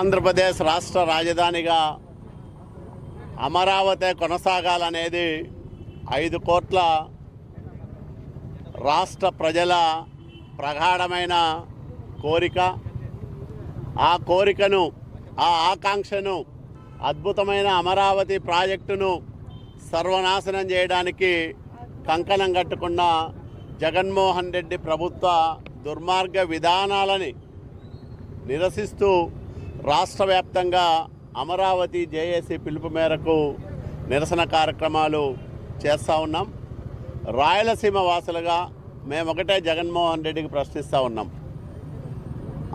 ఆంధ్రప్రదేశ్ రాష్ట్ర రాజధానిగా అమరావతి కొనసాగాలనేది ఐదు కోట్ల రాష్ట్ర ప్రజల ప్రగాఢమైన కోరిక. ఆ కోరికను ఆ ఆకాంక్షను అద్భుతమైన అమరావతి ప్రాజెక్టును సర్వనాశనం చేయడానికి కంకణం కట్టుకున్న జగన్మోహన్ రెడ్డి ప్రభుత్వ దుర్మార్గ విధానాలని నిరసిస్తూ రాష్ట్ర వ్యాప్తంగా అమరావతి జేఏసీ పిలుపు మేరకు నిరసన కార్యక్రమాలు చేస్తూ ఉన్నాం. రాయలసీమ వాసులుగా మేము ఒకటే జగన్మోహన్ రెడ్డికి ప్రశ్నిస్తూ ఉన్నాం.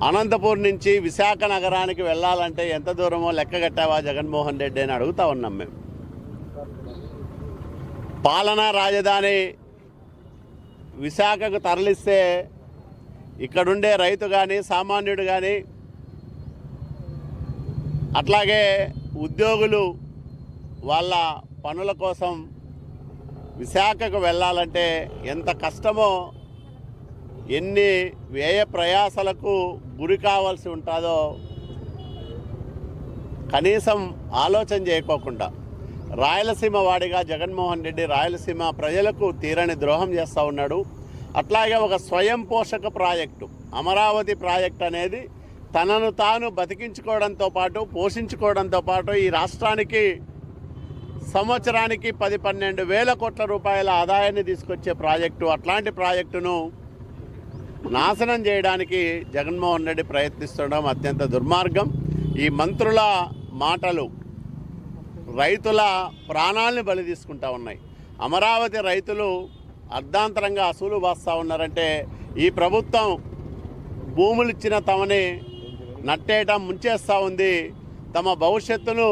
అనంతపూర్ నుంచి విశాఖ నగరానికి వెళ్ళాలంటే ఎంత దూరమో లెక్క కట్టావా జగన్మోహన్ రెడ్డి అని అడుగుతా ఉన్నాం మేము పాలనా రాజధాని విశాఖకు తరలిస్తే ఇక్కడుండే రైతు కానీ సామాన్యుడు కానీ అట్లాగే ఉద్యోగులు వాళ్ళ పనుల కోసం విశాఖకు వెళ్ళాలంటే ఎంత కష్టమో ఎన్ని వ్యయ ప్రయాసలకు గురి కావాల్సి ఉంటుందో కనీసం ఆలోచన చేయకోకుండా రాయలసీమ వాడిగా జగన్మోహన్ రెడ్డి రాయలసీమ ప్రజలకు తీరని ద్రోహం చేస్తూ ఉన్నాడు. అట్లాగే ఒక స్వయం పోషక ప్రాజెక్టు అమరావతి ప్రాజెక్ట్ అనేది తనను తాను బతికించుకోవడంతో పాటు పోషించుకోవడంతో పాటు ఈ రాష్ట్రానికి సంవత్సరానికి పది పన్నెండు వేల కోట్ల రూపాయల ఆదాయాన్ని తీసుకొచ్చే ప్రాజెక్టు అట్లాంటి ప్రాజెక్టును నాశనం చేయడానికి జగన్మోహన్ రెడ్డి ప్రయత్నిస్తుండడం అత్యంత దుర్మార్గం. ఈ మంత్రుల మాటలు రైతుల ప్రాణాలని బలి తీసుకుంటా ఉన్నాయి. అమరావతి రైతులు అర్ధాంతరంగా అసూలు వాస్తూ ఉన్నారంటే ఈ ప్రభుత్వం భూములు ఇచ్చిన తమని నట్టేయటం ముంచేస్తూ ఉంది. తమ భవిష్యత్తును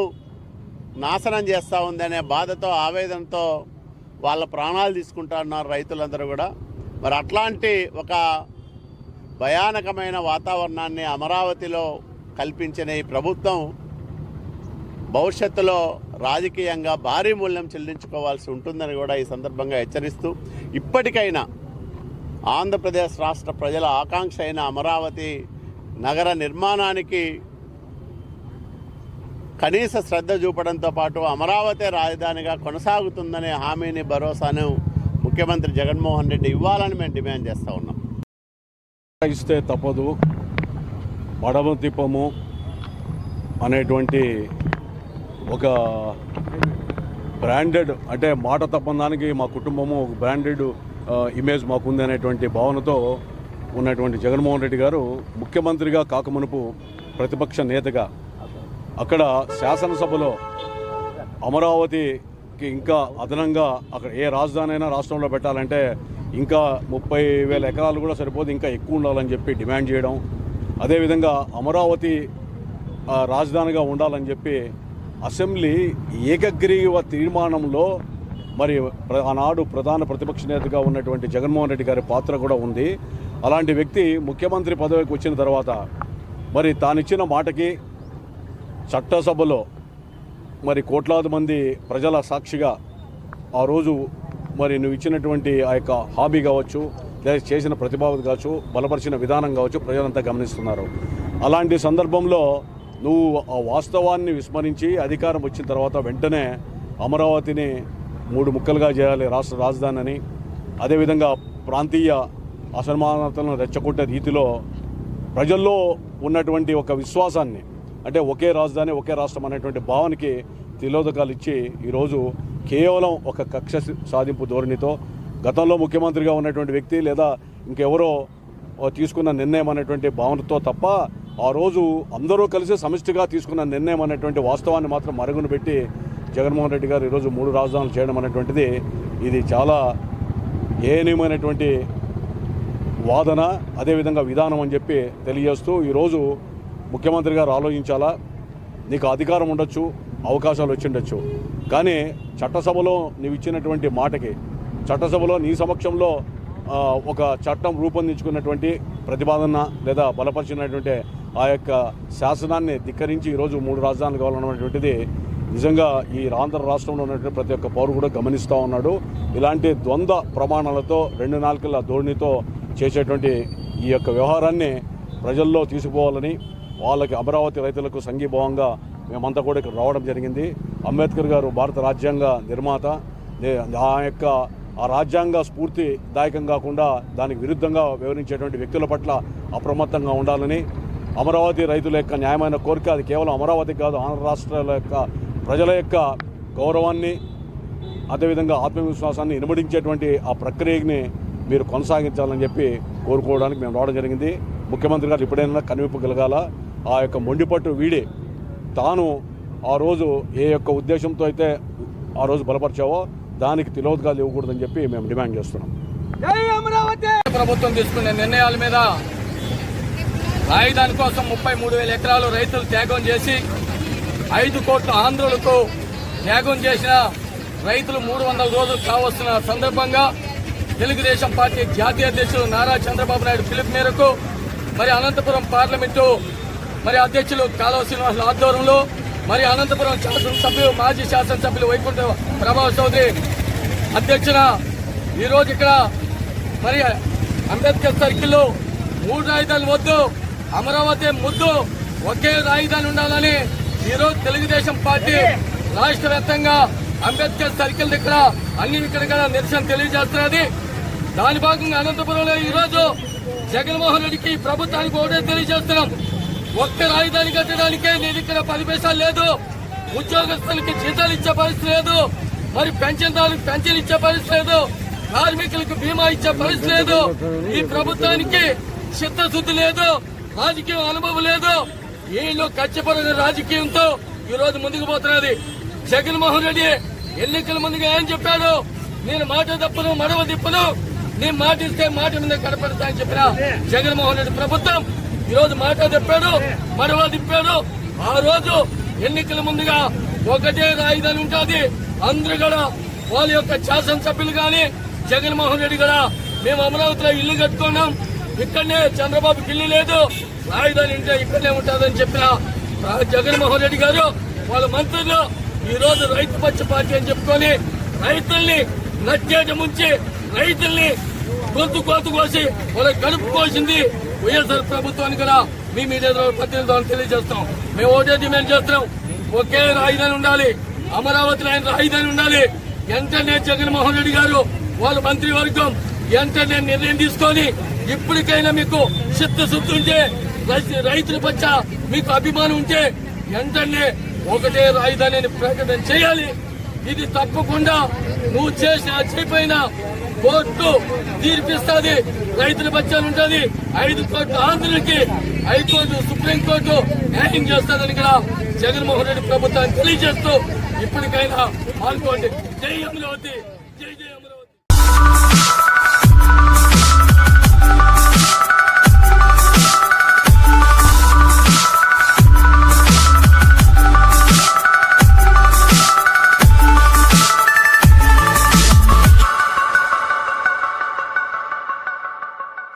నాశనం చేస్తూ ఉంది అనే బాధతో ఆవేదనతో వాళ్ళ ప్రాణాలు తీసుకుంటా ఉన్నారు రైతులందరూ కూడా. మరి అట్లాంటి ఒక భయానకమైన వాతావరణాన్ని అమరావతిలో కల్పించిన ఈ ప్రభుత్వం భవిష్యత్తులో రాజకీయంగా భారీ మూల్యం చెల్లించుకోవాల్సి ఉంటుందని కూడా ఈ సందర్భంగా హెచ్చరిస్తూ ఇప్పటికైనా ఆంధ్రప్రదేశ్ రాష్ట్ర ప్రజల ఆకాంక్ష అయిన అమరావతి నగర నిర్మాణానికి కనీస శ్రద్ధ చూపడంతో పాటు అమరావతి రాజధానిగా కొనసాగుతుందనే హామీని భరోసాను ముఖ్యమంత్రి జగన్మోహన్ రెడ్డి ఇవ్వాలని మేము డిమాండ్ చేస్తూ ఉన్నాం. ఇస్తే తప్పదు మడమ తిప్పము అనేటువంటి ఒక బ్రాండెడ్ అంటే మాట తప్పందానికి మా కుటుంబము ఒక బ్రాండెడ్ ఇమేజ్ మాకుంది అనేటువంటి భావనతో ఉన్నటువంటి జగన్మోహన్ రెడ్డి గారు ముఖ్యమంత్రిగా కాకమునుపు ప్రతిపక్ష నేతగా అక్కడ శాసనసభలో అమరావతికి ఇంకా అదనంగా అక్కడ ఏ రాజధాని అయినా రాష్ట్రంలో పెట్టాలంటే ఇంకా ముప్పై వేల ఎకరాలు కూడా సరిపోదు ఇంకా ఎక్కువ ఉండాలని చెప్పి డిమాండ్ చేయడం. అదేవిధంగా అమరావతి రాజధానిగా ఉండాలని చెప్పి అసెంబ్లీ ఏకగ్రీవ తీర్మానంలో మరి ఆనాడు ప్రధాన ప్రతిపక్ష నేతగా ఉన్నటువంటి జగన్మోహన్ రెడ్డి గారి పాత్ర కూడా ఉంది. అలాంటి వ్యక్తి ముఖ్యమంత్రి పదవికి వచ్చిన తర్వాత మరి తానిచ్చిన మాటకి చట్టసభలో మరి కోట్లాది మంది ప్రజల సాక్షిగా ఆ రోజు మరి నువ్వు ఇచ్చినటువంటి ఆ యొక్క హాబీ కావచ్చు లేదా చేసిన ప్రతిభావత కావచ్చు బలపరిచిన విధానం కావచ్చు ప్రజలంతా గమనిస్తున్నారు. అలాంటి సందర్భంలో నువ్వు ఆ వాస్తవాన్ని విస్మరించి అధికారం వచ్చిన తర్వాత వెంటనే అమరావతిని మూడు ముక్కలుగా చేయాలి రాష్ట్ర రాజధానిని. అదేవిధంగా ప్రాంతీయ అసమానతలను రెచ్చగొట్టే రీతిలో ప్రజల్లో ఉన్నటువంటి ఒక విశ్వాసాన్ని అంటే ఒకే రాజధాని ఒకే రాష్ట్రం అనేటువంటి భావనకి తిలోదకాలు ఇచ్చి ఈరోజు కేవలం ఒక కక్ష సాధింపు ధోరణితో గతంలో ముఖ్యమంత్రిగా ఉన్నటువంటి వ్యక్తి లేదా ఇంకెవరో తీసుకున్న నిర్ణయం అనేటువంటి భావనతో తప్ప ఆ రోజు అందరూ కలిసి సమిష్టిగా తీసుకున్న నిర్ణయం అనేటువంటి వాస్తవాన్ని మాత్రం మరుగున పెట్టి జగన్మోహన్ రెడ్డి గారు ఈరోజు మూడు రాజధానులు చేయడం అనేటువంటిది ఇది చాలా ఏనియమైనటువంటి వాదన అదేవిధంగా విధానం అని చెప్పి తెలియజేస్తూ ఈరోజు ముఖ్యమంత్రి గారు ఆలోచించాలా? నీకు అధికారం ఉండొచ్చు అవకాశాలు వచ్చిండొచ్చు కానీ చట్టసభలో నీవు ఇచ్చినటువంటి మాటకి చట్టసభలో నీ సమక్షంలో ఒక చట్టం రూపొందించుకున్నటువంటి ప్రతిపాదన లేదా బలపరిచినటువంటి ఆ యొక్క శాసనాన్ని ధిక్కరించి ఈరోజు మూడు రాజధానులు కావాలన్నటువంటిది నిజంగా ఈ ఆంధ్ర రాష్ట్రంలో ఉన్నటువంటి ప్రతి ఒక్క పౌరు కూడా గమనిస్తూ ఉన్నాడు. ఇలాంటి ద్వంద్వ ప్రమాణాలతో రెండు నాలుకల ధోరణితో చేసేటువంటి ఈ యొక్క వ్యవహారాన్ని ప్రజల్లో తీసుకుపోవాలని వాళ్ళకి అమరావతి రైతులకు సంఘీభావంగా మేమంతా కూడా ఇక్కడ రావడం జరిగింది. అంబేద్కర్ గారు భారత రాజ్యాంగ నిర్మాత. ఆ యొక్క ఆ రాజ్యాంగ స్ఫూర్తి దాయకం కాకుండా దానికి విరుద్ధంగా వివరించేటువంటి వ్యక్తుల పట్ల అప్రమత్తంగా ఉండాలని అమరావతి రైతుల యొక్క న్యాయమైన కోరిక. అది కేవలం అమరావతి కాదు ఆంధ్ర రాష్ట్రాల యొక్క ప్రజల యొక్క గౌరవాన్ని అదేవిధంగా ఆత్మవిశ్వాసాన్ని ఇనుమడించేటువంటి ఆ ప్రక్రియని మీరు కొనసాగించాలని చెప్పి కోరుకోవడానికి మేము రావడం జరిగింది. ముఖ్యమంత్రి గారు ఎప్పుడైనా కలగాల? ఆ యొక్క మొండిపట్టు వీడి తాను ఆ రోజు ఏ యొక్క ఉద్దేశంతో అయితే ఆ రోజు బలపరిచావో దానికి తిలోద్గాలు ఇవ్వకూడదని చెప్పి మేము డిమాండ్ చేస్తున్నాం. ప్రభుత్వం తీసుకునే నిర్ణయాల మీద రాజధాని కోసం ముప్పై మూడు వేల ఎకరాలు రైతులు త్యాగం చేసి ఐదు కోట్ల ఆంధ్రులకు త్యాగం చేసిన రైతులు మూడు వందల రోజులు కావస్తున్న సందర్భంగా తెలుగుదేశం పార్టీ జాతీయ అధ్యక్షులు నారా చంద్రబాబు నాయుడు పిలుపు మేరకు మరి అనంతపురం పార్లమెంటు మరి అధ్యక్షులు కాలువ శ్రీనివాసుల ఆధ్వర్యంలో మరి అనంతపురం శాసనసభ్యులు మాజీ శాసనసభ్యులు వైకుంఠ ప్రభావ చౌదరి అధ్యక్షున ఈరోజు ఇక్కడ మరి అంబేద్కర్ సర్కిల్లో మూడు రాజధానులు వద్దు అమరావతి ముద్దు ఒకే రాజధాని ఉండాలని ఈరోజు తెలుగుదేశం పార్టీ రాష్ట్ర వ్యాప్తంగా అంబేద్కర్ సర్కిల్ దగ్గర అన్ని ఇక్కడ నిరసన తెలియజేస్తున్నది. దాని భాగంగా అనంతపురంలో ఈరోజు జగన్మోహన్ రెడ్డికి ప్రభుత్వానికి ఒకటే తెలియజేస్తున్నాం. ఒక్క రాజధాని కట్టడానికే నేను ఇక్కడ పది పైసలు లేదు. ఉద్యోగస్తులకి జీతాలు ఇచ్చే పరిస్థితి లేదు. మరి పెన్షన్దారులకు పెన్షన్ ఇచ్చే పరిస్థితి లేదు. కార్మికులకు బీమా ఇచ్చే పరిస్థితి లేదు. ఈ ప్రభుత్వానికి చిత్తశుద్ధి లేదు. రాజకీయం అనుభవం లేదు. వీళ్ళు ఖచ్చితమైన రాజకీయంతో ఈ రోజు ముందుకు పోతున్నది. జగన్మోహన్ రెడ్డి ఎన్నికల ముందుగా ఏం చెప్పాడు? నేను మాట తప్పను మడవ తిప్పను. నేను మాట ఇస్తే మాట మీద కనపడతా అని చెప్పిన జగన్మోహన్ రెడ్డి ప్రభుత్వం ఈ రోజు మాట తిప్పాడు మడవ తిప్పాడు. ఆ రోజు ఎన్నికల ముందుగా ఒకటే రాయిదాని ఉంటుంది. అందరూ కూడా వాళ్ళ యొక్క శాసనసభ్యులు కానీ జగన్మోహన్ రెడ్డి కూడా మేము అమరావతిలో ఇల్లు కట్టుకున్నాం. ఇక్కడనే చంద్రబాబుకి ఇల్లు లేదు. రాజధాని ఇంటే ఇక్కడనే ఉంటుందని చెప్పిన జగన్మోహన్ రెడ్డి గారు వాళ్ళ మంత్రులు ఈ రోజు రైతు పక్ష పార్టీ అని చెప్పుకొని రైతుల్ని నచ్చేట ముంచి రైతుల్ని గొంతు కోతు కోసి వాళ్ళ కడుపు కోసింది వైఎస్ఆర్ ప్రభుత్వానికి కూడా మీ మీడియా ద్వారా ప్రతినిధులు తెలియజేస్తాం మేము ఒకటే డిమాండ్ చేస్తున్నాం. ఒకే రాజధాని ఉండాలి. అమరావతిలో ఆయన రాజధాని ఉండాలి. వెంటనే జగన్మోహన్ రెడ్డి గారు వాళ్ళ మంత్రివర్గం వెంటనే నిర్ణయం తీసుకొని ఇప్పటికైనా మీకు చిత్తశుద్ధి ఉంటే రైతుల పచ్చ మీకు అభిమానం ఉంటే వెంటనే ఒకటే రాజధానిని ప్రకటన చేయాలి. ఇది తప్పకుండా నువ్వు చేసిన చేయపోయినా కోర్టు తీర్పిస్తుంది. రైతుల పక్షాలు ఉంటుంది. ఐదు కోట్ల ఆంధ్రులకి హైకోర్టు సుప్రీంకోర్టు న్యాయం చేస్తుందని కూడా జగన్మోహన్ రెడ్డి ప్రభుత్వాన్ని తెలియజేస్తూ ఇప్పటికైనా పాల్గొండి జై జై అమరావతి.